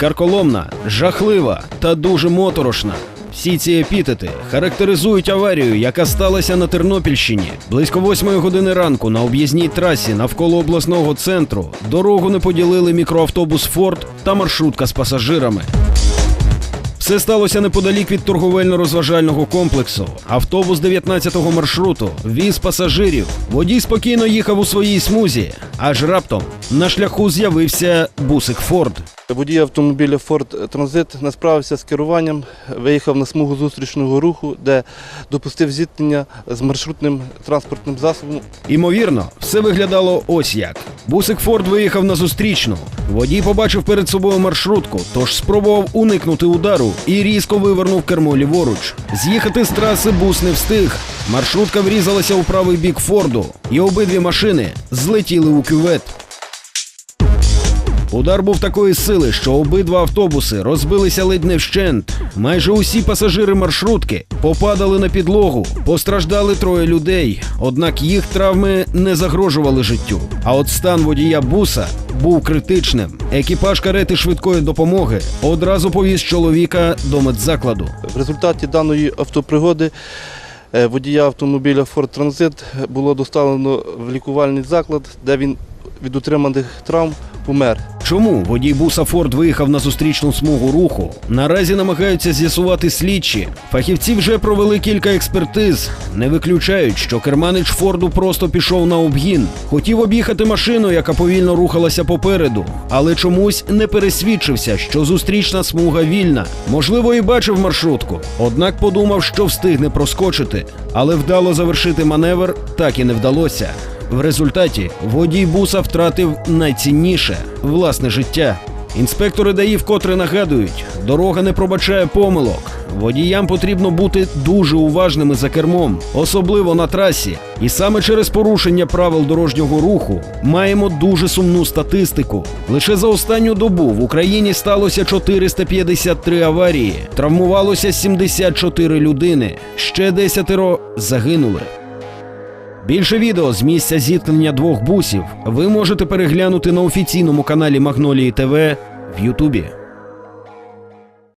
карколомна, жахлива та дуже моторошна. Всі ці епітети характеризують аварію, яка сталася на Тернопільщині. Близько восьмої години ранку на об'їзній трасі навколо обласного центру дорогу не поділили мікроавтобус Форд та маршрутка з пасажирами. Все сталося неподалік від торговельно-розважального комплексу. Автобус 19-го маршруту віз пасажирів. Водій спокійно їхав у своїй смузі, аж раптом на шляху з'явився бусик Форд. Водій автомобіля Ford Transit не справився з керуванням, виїхав на смугу зустрічного руху, де допустив зіткнення з маршрутним транспортним засобом. Імовірно, все виглядало ось як. Бусик Форд виїхав на зустрічну. Водій побачив перед собою маршрутку, тож спробував уникнути удару і різко вивернув кермо ліворуч. З'їхати з траси бус не встиг. Маршрутка врізалася у правий бік Форду, і обидві машини злетіли у кювет. Удар був такої сили, що обидва автобуси розбилися ледь не вщент. Майже усі пасажири маршрутки попадали на підлогу, постраждали троє людей. Однак їх травми не загрожували життю. А от стан водія буса був критичним. Екіпаж карети швидкої допомоги одразу повіз чоловіка до медзакладу. В результаті даної автопригоди е, водія автомобіля Ford Transit було доставлено в лікувальний заклад, де він від отриманих травм помер. Чому водій буса Форд виїхав на зустрічну смугу руху? Наразі намагаються з'ясувати слідчі. Фахівці вже провели кілька експертиз. Не виключають, що керманич Форду просто пішов на обгін. Хотів об'їхати машину, яка повільно рухалася попереду, але чомусь не пересвідчився, що зустрічна смуга вільна. Можливо, і бачив маршрутку. Однак подумав, що встигне проскочити, але вдало завершити маневр так і не вдалося. В результаті водій буса втратив найцінніше власне життя. Інспектори ДАІ вкотре нагадують, дорога не пробачає помилок. Водіям потрібно бути дуже уважними за кермом, особливо на трасі. І саме через порушення правил дорожнього руху маємо дуже сумну статистику. Лише за останню добу в Україні сталося 453 аварії, травмувалося 74 людини, ще десятеро загинули. Більше відео з місця зіткнення двох бусів ви можете переглянути на офіційному каналі Магнолії ТВ в Ютубі.